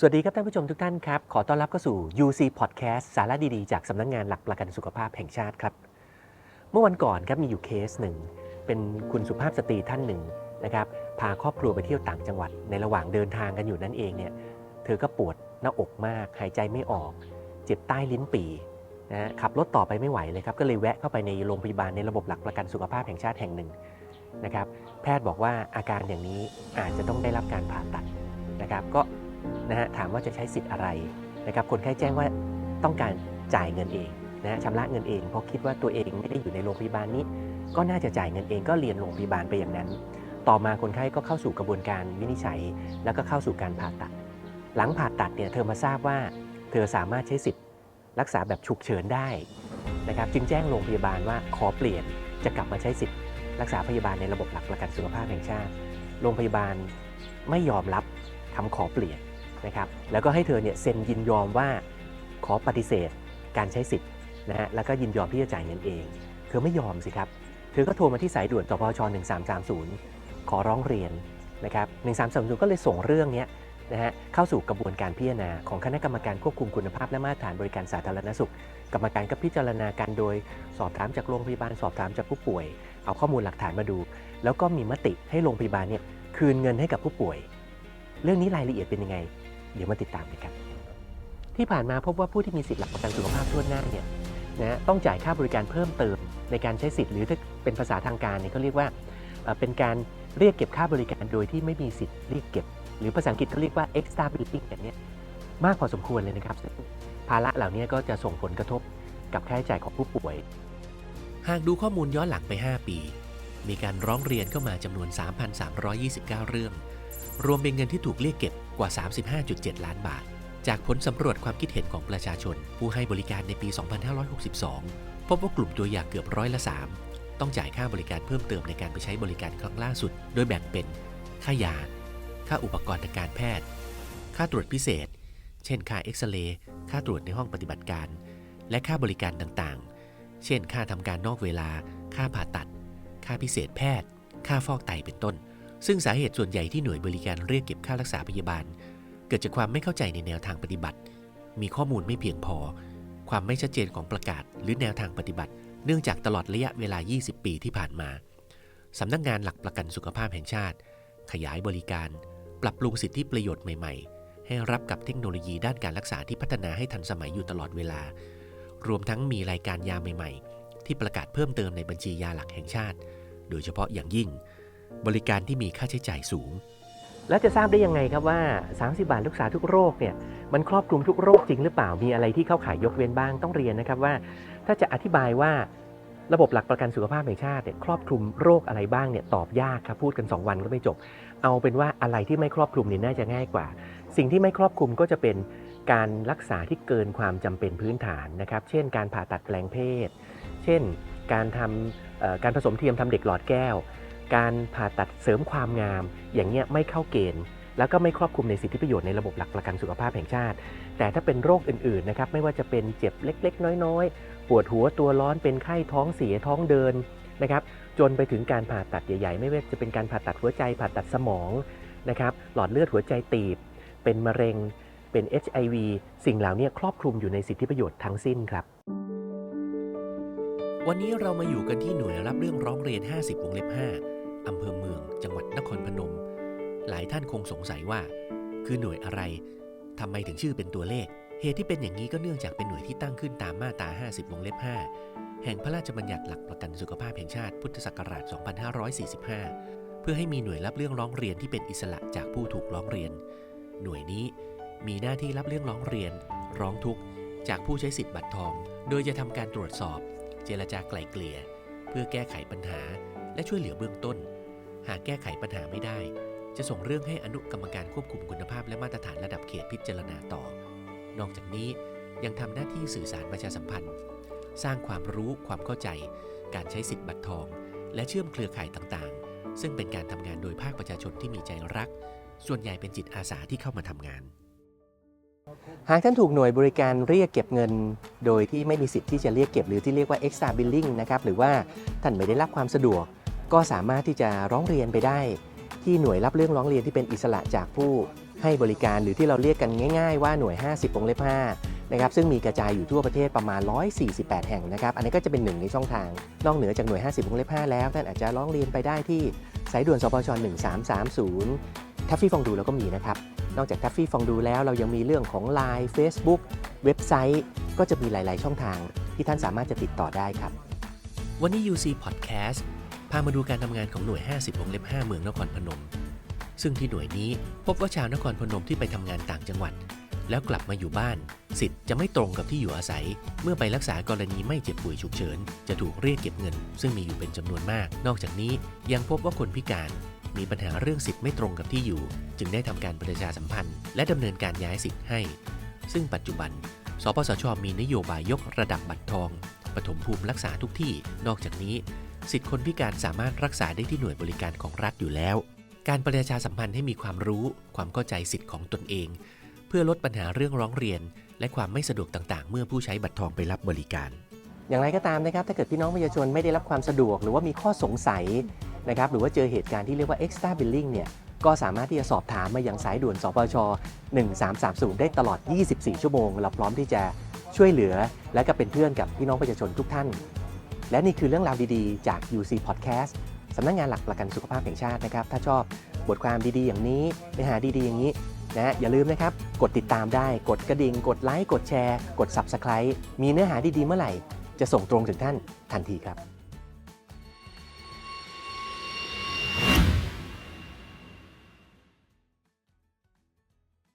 สวัสดีครับท่านผู้ชมทุกท่านครับ ขอต้อนรับเข้าสู่ UC Podcast สาระดีๆ จากสำนักงานหลักประกันสุขภาพแห่งชาติครับ เมื่อวันก่อนครับมีอยู่เคสหนึ่ง เป็นคุณสุภาพสตรีท่านหนึ่งนะครับพาครอบครัวไปเที่ยวต่างจังหวัด ในระหว่างเดินทางกันอยู่นั่นเองเนี่ยเธอก็ปวดหน้าอกมาก หายใจไม่ออก เจ็บใต้ลิ้นปี่นะฮะขับรถต่อไปไม่ไหวเลยครับก็เลยแวะเข้าไปในโรงพยาบาลในระบบหลักประกันสุขภาพแห่งชาติแห่งหนึ่งนะครับแพทย์บอกว่าอาการอย่างนี้อาจจะต้องได้รับการผ่าตัดนะครับก็ นะฮะถามว่าจะใช้สิทธิ์อะไรนะครับคนไข้แจ้งว่าต้องการจ่ายเงินเองนะฮะชำระเงินเอง เพราะคิดว่าตัวเองไม่ได้อยู่ในโรงพยาบาลนี้ ก็น่าจะจ่ายเงินเองก็เรียนโรงพยาบาลไปอย่างนั้น ต่อมาคนไข้ก็เข้าสู่กระบวนการวินิจฉัย แล้วก็เข้าสู่การผ่าตัด หลังผ่าตัดเนี่ยเธอมาทราบว่า เธอสามารถใช้สิทธิ์ รักษาแบบฉุกเฉินได้นะครับจึงแจ้งโรงพยาบาลว่าขอเปลี่ยนจะกลับมาใช้สิทธิ์ รักษาพยาบาลในระบบหลักประกันสุขภาพแห่งชาติ โรงพยาบาลไม่ยอมรับคำขอเปลี่ยน นะครับแล้วก็ให้เธอเนี่ยเซ็นยินยอมว่าขอปฏิเสธการใช้สิทธิ์นะฮะแล้วก็ยินยอมที่จะจ่ายเงินเอง เธอไม่ยอมสิครับ เธอก็โทรมาที่สายด่วนตพช1330 ขอร้องเรียนนะครับ1330 ก็เลยส่งเรื่องเนี้ยนะฮะเข้าสู่กระบวนการพิจารณาของคณะกรรมการควบคุมคุณภาพและมาตรฐานบริการสาธารณสุข กรรมการก็พิจารณาการโดยสอบถามจากโรงพยาบาลสอบถามจากผู้ป่วย เอาข้อมูลหลักฐานมาดู แล้วก็มีมติให้โรงพยาบาลเนี่ยคืนเงินให้กับผู้ป่วย เรื่องนี้รายละเอียดเป็นยังไง เดี๋ยวมาติดตามกันครับที่ผ่านมาพบว่าผู้ที่มีสิทธิหลักประกันสุขภาพทั่วหน้าเนี่ยนะต้องจ่ายค่าบริการเพิ่มเติมในการใช้สิทธิ์หรือถ้าเป็นภาษาทางการเนี่ยเขาเรียกว่าเป็นการเรียกเก็บค่าบริการโดยที่ไม่มีสิทธิ์เรียกเก็บ หรือภาษาอังกฤษเขาเรียกว่า extra billing อย่างนี้มากพอสมควรเลยนะครับ ภาระเหล่านี้ก็จะส่งผลกระทบกับค่าใช้จ่ายของผู้ป่วย หากดูข้อมูลย้อนหลังไป 5 ปี มีการร้องเรียนเข้ามาจำนวน 3,329 เรื่อง รวมเป็นเงินที่ถูกเรียกเก็บ กว่า 35.7 ล้านบาท จากผลสำรวจความคิดเห็นของประชาชน ผู้ให้บริการในปี 2562 พบว่ากลุ่มตัวอย่างเกือบร้อยละ3ต้องจ่ายค่าบริการเพิ่มเติมในการไปใช้บริการครั้งล่าสุด โดยแบ่งเป็น ค่ายา ค่าอุปกรณ์ทางการแพทย์ ค่าตรวจพิเศษ เช่น ค่าเอ็กซเรย์ ค่าตรวจในห้องปฏิบัติการ และค่าบริการต่างๆ เช่น ค่าทำการนอกเวลา ค่าผ่าตัด ค่าพิเศษแพทย์ ค่าฟอกไตเป็นต้น ซึ่งสาเหตุส่วนใหญ่ที่หน่วยบริการเรียกเก็บค่ารักษาพยาบาล เกิดจากความไม่เข้าใจในแนวทางปฏิบัติ มีข้อมูลไม่เพียงพอ ความไม่ชัดเจนของประกาศ หรือแนวทางปฏิบัติ เนื่องจากตลอดระยะเวลา 20 ปีที่ผ่านมาสำนักงานหลักประกันสุขภาพแห่งชาติ ขยายบริการ ปรับปรุงสิทธิประโยชน์ใหม่ ๆ ให้รับกับเทคโนโลยีด้านการรักษาที่พัฒนาให้ทันสมัยอยู่ตลอดเวลา รวมทั้งมีรายการยาใหม่ ๆ ที่ประกาศเพิ่มเติมในบัญชียาหลักแห่งชาติ โดยเฉพาะอย่างยิ่ง บริการที่มีค่าใช้จ่ายสูง แล้วจะทราบได้ยังไงครับว่า 30 บาทรักษาทุกโรคเนี่ยมันครอบคลุมทุกโรคจริงหรือเปล่ามีอะไรที่เข้าข่ายยกเว้นบ้างต้องเรียนนะครับว่า ถ้าจะอธิบายว่าระบบหลักประกันสุขภาพแห่งชาติเนี่ยครอบคลุมโรคอะไรบ้างเนี่ยตอบยากครับพูดกัน 2 วันก็ไม่จบ เอาเป็นว่าอะไรที่ไม่ครอบคลุมเนี่ยน่าจะง่ายกว่า สิ่งที่ไม่ครอบคลุมก็จะเป็นการรักษาที่เกินความจำเป็นพื้นฐานนะครับ เช่น การผ่าตัดแปลงเพศ เช่น การทำการผสมเทียมทำเด็กหลอดแก้ว การผ่าตัดเสริมความงาม อย่างเงี้ยไม่เข้าเกณฑ์ แล้วก็ไม่ครอบคลุมในสิทธิประโยชน์ในระบบหลักประกันสุขภาพแห่งชาติ แต่ถ้าเป็นโรคอื่นๆนะครับไม่ว่าจะเป็นเจ็บเล็ก ๆ น้อยๆ ปวดหัวตัวร้อนเป็นไข้ท้องเสียท้องเดินนะครับจนไปถึงการผ่าตัดใหญ่ๆ ไม่ว่าจะเป็นการผ่าตัดหัวใจผ่าตัดสมองนะครับหลอดเลือดหัวใจตีบ เป็นมะเร็งเป็น HIV สิ่งเหล่านี้ครอบคลุมอยู่ในสิทธิประโยชน์ทั้งสิ้นครับ วันนี้เรามาอยู่กันที่หน่วยรับเรื่องร้องเรียน 50 วงเล็บ 5 อำเภอเมือง จังหวัดนครพนม หลายท่านคงสงสัยว่า คือหน่วยอะไรทำไมถึงชื่อเป็นตัวเลข เหตุที่เป็นอย่างนี้ก็เนื่องจากเป็นหน่วยที่ตั้งขึ้นตามมาตรา 50 วงเล็บ 5 แห่งพระราชบัญญัติหลักประกันสุขภาพแห่งชาติพุทธศักราช 2545 เพื่อให้มีหน่วยรับเรื่องร้องเรียนที่เป็นอิสระจากผู้ถูกร้องเรียน หน่วยนี้มีหน้าที่รับเรื่องร้องเรียน ร้องทุกข์จากผู้ใช้สิทธิ์บัตรทอง โดยจะทำการตรวจสอบ เจรจาไกล่เกลี่ย เพื่อแก้ไขปัญหา และช่วยเหลือเบื้องต้น หากแก้ไขปัญหาไม่ได้ จะส่งเรื่องให้อนุกรรมการควบคุมคุณภาพและมาตรฐานระดับเขตพิจารณาต่อ นอกจากนี้ยังทำหน้าที่สื่อสารประชาสัมพันธ์ สร้างความรู้ความเข้าใจ การใช้สิทธิ์บัตรทอง และเชื่อมเครือข่ายต่างๆ ซึ่งเป็นการทำงานโดยภาคประชาชนที่มีใจรัก ส่วนใหญ่เป็นจิตอาสาที่เข้ามาทำงาน หากท่านถูกหน่วยบริการเรียกเก็บเงิน โดยที่ไม่มีสิทธิ์ที่จะเรียกเก็บหรือที่เรียกว่า extra billing นะครับหรือว่าท่านไม่ได้รับความสะดวก ก็สามารถที่จะร้องเรียนไปได้ ที่หน่วยรับเรื่องร้องเรียนที่เป็นอิสระจากผู้ให้บริการหรือที่เราเรียกกันง่าย ๆ ว่าหน่วย 50วงเล็บ5นะครับซึ่งมีกระจายอยู่ทั่วประเทศประมาณ 148 แห่งนะครับอันนี้ก็จะเป็นหนึ่งในช่องทาง นอกเหนือจากหน่วย 50วงเล็บ5แล้วท่านอาจจะร้องเรียนไปได้ที่สายด่วนสปช1330ทัฟฟี่ฟองดูเราก็มีนะครับนอกจากทัฟฟี่ฟองดูแล้วเรายังมีเรื่องของ Line Facebook เว็บไซต์ก็จะมีหลาย ๆ ช่องทางที่ท่านสามารถจะติดต่อได้ครับ วันนี้ UC Podcast พามาดูการทำงานของหน่วย 50วงเล็บ 5 เมืองนครพนม ซึ่งที่หน่วยนี้พบว่าชาวนครพนมที่ไปทำงานต่างจังหวัด แล้วกลับมาอยู่บ้าน สิทธิ์จะไม่ตรงกับที่อยู่อาศัย เมื่อไปรักษากรณีไม่เจ็บป่วยฉุกเฉิน จะถูกเรียกเก็บเงิน ซึ่งมีอยู่เป็นจำนวนมาก นอกจากนี้ยังพบว่าคนพิการมีปัญหาเรื่องสิทธิ์ไม่ตรงกับที่อยู่ จึงได้ทำการประชาสัมพันธ์ และดำเนินการย้ายสิทธิ์ให้ ซึ่งปัจจุบัน สปสช มีนโยบายยกระดับบัตรทองปฐมภูมิรักษาทุกที่ นอกจากนี้ สิทธิคนพิการสามารถรักษาได้ที่หน่วยบริการของรัฐอยู่แล้ว การประชาสัมพันธ์ให้มีความรู้ ความเข้าใจสิทธิ์ของตนเอง เพื่อลดปัญหาเรื่องร้องเรียน และความไม่สะดวกต่างๆ เมื่อผู้ใช้บัตรทองไปรับบริการ อย่างไรก็ตามนะครับ ถ้าเกิดพี่น้องประชาชนไม่ได้รับความสะดวก หรือว่ามีข้อสงสัยนะครับหรือว่าเจอเหตุการณ์ที่เรียกว่า extra billing เนี่ยก็สามารถที่จะสอบถามมายังสายด่วนสปช 1330 ได้ตลอด 24 ชั่วโมง เราพร้อมที่จะช่วยเหลือและก็เป็นเพื่อนกับพี่น้องประชาชนทุกท่าน และนี่คือเรื่องราวดีๆ จาก UC Podcast สำนักงานหลักประกันสุขภาพแห่งชาตินะครับ ถ้าชอบบทความดีๆ อย่างนี้เนื้อหาดีๆ อย่างนี้นะอย่าลืมนะครับ กดติดตามได้กดกระดิ่ง กดไลค์ กดแชร์ กด Subscribe มีเนื้อหาดีๆ เมื่อไหร่ จะส่งตรงถึงท่านทันทีครับ